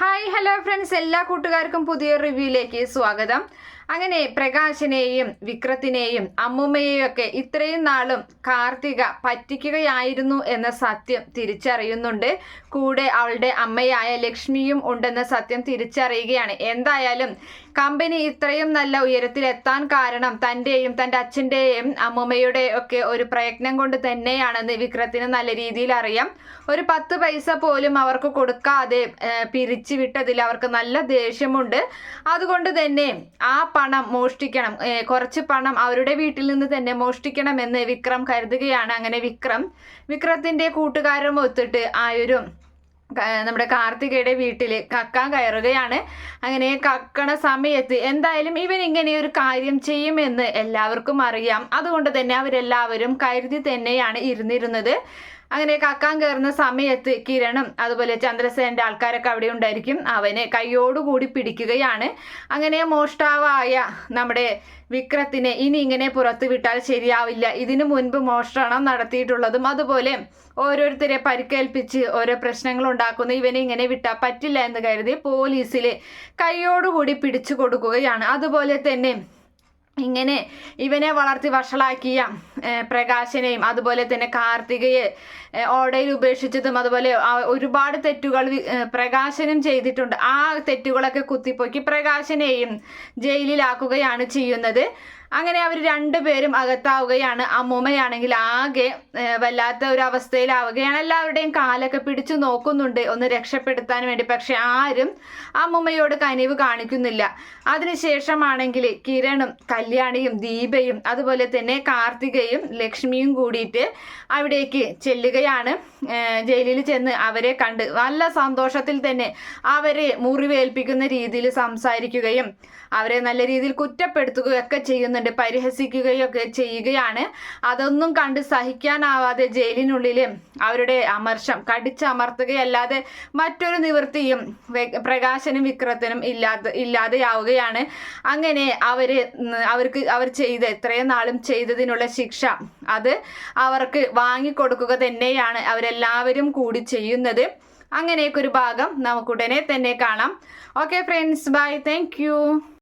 Hi hello friends എല്ലാ കൂട്ടുകാർക്കും പുതിയ റിവ്യൂയിലേക്ക് സ്വാഗതം. അങ്ങനെ പ്രകാശിനെയും വിക്രത്തിനെയും അമ്മുമ്മയെയും ഒക്കെ ഇത്രയും നാളും കാർത്തിക പറ്റിക്കുകയായിരുന്നു എന്ന സത്യം തിരിച്ചറിയുന്നുണ്ട്. കൂടെ അവളുടെ അമ്മയായ ലക്ഷ്മിയും ഉണ്ടെന്ന സത്യം തിരിച്ചറിയുകയാണ്. എന്തായാലും കമ്പനി ഇത്രയും നല്ല ഉയരത്തിലെത്താൻ കാരണം തന്റെയും തന്റെ അച്ഛന്റെയും അമ്മുമ്മയുടെ ഒക്കെ ഒരു പ്രയത്നം കൊണ്ട് തന്നെയാണെന്ന് വിക്രത്തിന് നല്ല രീതിയിൽ അറിയാം. ഒരു പത്ത് പൈസ പോലും അവർക്ക് കൊടുക്കാതെ പിരിച്ചു വിട്ടതിൽ അവർക്ക് നല്ല ദേഷ്യമുണ്ട്. അതുകൊണ്ട് തന്നെ ആ പണം മോഷ്ടിക്കണം. കുറച്ച് പണം അവരുടെ വീട്ടിൽ നിന്ന് തന്നെ മോഷ്ടിക്കണമെന്ന് വിക്രം കരുതുകയാണ്. അങ്ങനെ വിക്രം വിക്രത്തിന്റെ കൂട്ടുകാരും ഒത്തിട്ട് ആ ഒരു നമ്മുടെ കാർത്തികയുടെ വീട്ടിൽ കക്കാൻ കയറുകയാണ്. അങ്ങനെ കക്കണ സമയത്ത് എന്തായാലും ഇവൻ ഇങ്ങനെ ഒരു കാര്യം ചെയ്യുമെന്ന് എല്ലാവർക്കും അറിയാം. അതുകൊണ്ട് തന്നെ അവരെല്ലാവരും കരുതി തന്നെയാണ് ഇരുന്നിരുന്നത്. അങ്ങനെ കക്കാൻ കയറുന്ന സമയത്ത് കിരണും അതുപോലെ ചന്ദ്രസേനന്റെ ആൾക്കാരൊക്കെ അവിടെ ഉണ്ടായിരിക്കും. അവനെ കൈയോടുകൂടി പിടിക്കുകയാണ്. അങ്ങനെ മോഷ്ടാവായ നമ്മുടെ വിക്രത്തിനെ ഇനി ഇങ്ങനെ പുറത്തു വിട്ടാൽ ശരിയാവില്ല. ഇതിനു മുൻപ് മോഷണം നടത്തിയിട്ടുള്ളതും അതുപോലെ ഓരോരുത്തരെ പരിക്കേൽപ്പിച്ച് ഓരോ പ്രശ്നങ്ങൾ ഉണ്ടാക്കുന്ന ഇവനെ ഇങ്ങനെ വിട്ടാൽ പറ്റില്ല എന്ന് കരുതി പോലീസിൽ കൈയോടുകൂടി പിടിച്ചു കൊടുക്കുകയാണ്. അതുപോലെ തന്നെ ഇങ്ങനെ ഇവനെ വളർത്തി വഷളാക്കിയ പ്രകാശനെയും അതുപോലെ തന്നെ കാർത്തികയെ ഓടയിൽ ഉപേക്ഷിച്ചതും അതുപോലെ ഒരുപാട് തെറ്റുകൾ പ്രകാശനും ചെയ്തിട്ടുണ്ട്. ആ തെറ്റുകളൊക്കെ കുത്തിപ്പൊക്കി പ്രകാശനെയും ജയിലിലാക്കുകയാണ് ചെയ്യുന്നത്. അങ്ങനെ അവർ രണ്ടുപേരും അകത്താവുകയാണ്. അമ്മൂമ്മയാണെങ്കിൽ ആകെ വല്ലാത്ത ഒരു അവസ്ഥയിലാവുകയാണ്. എല്ലാവരുടെയും കാലൊക്കെ പിടിച്ചു നോക്കുന്നുണ്ട് ഒന്ന് രക്ഷപ്പെടുത്താൻ വേണ്ടി. പക്ഷെ ആരും അമ്മൂമ്മയോട് കനിവ് കാണിക്കുന്നില്ല. അതിനുശേഷമാണെങ്കിൽ കിരണും കല്യാണിയും ദീപയും അതുപോലെ തന്നെ കാർത്തികയും ലക്ഷ്മിയും കൂടിയിട്ട് അവിടേക്ക് ചെല്ലുകയാണ്. ജയിലിൽ ചെന്ന് അവരെ കണ്ട് നല്ല സന്തോഷത്തിൽ തന്നെ അവരെ മുറിവേൽപ്പിക്കുന്ന രീതിയിൽ സംസാരിക്കുകയും അവരെ നല്ല രീതിയിൽ കുറ്റപ്പെടുത്തുകയൊക്കെ ചെയ്യുന്നുണ്ട്. പരിഹസിക്കുകയൊക്കെ ചെയ്യുകയാണ്. അതൊന്നും കണ്ട് സഹിക്കാനാവാതെ ജയിലിനുള്ളിൽ അവരുടെ അമർഷം കടിച്ചമർത്തുകയല്ലാതെ മറ്റൊരു നിവൃത്തിയും പ്രകാശനും വിക്രത്തിനും ഇല്ലാത്ത ഇല്ലാതെയാവുകയാണ്. അങ്ങനെ അവർ അവർക്ക് അവർ ചെയ്ത് ഇത്രയും നാളും ചെയ്തതിനുള്ള ശിക്ഷ അത് അവർക്ക് വാങ്ങിക്കൊടുക്കുക തന്നെയാണ് അവരെല്ലാവരും കൂടി ചെയ്യുന്നത്. അങ്ങനെയൊക്കെ ഒരു ഭാഗം നമുക്കുടനെ തന്നെ കാണാം. Okay friends bye thank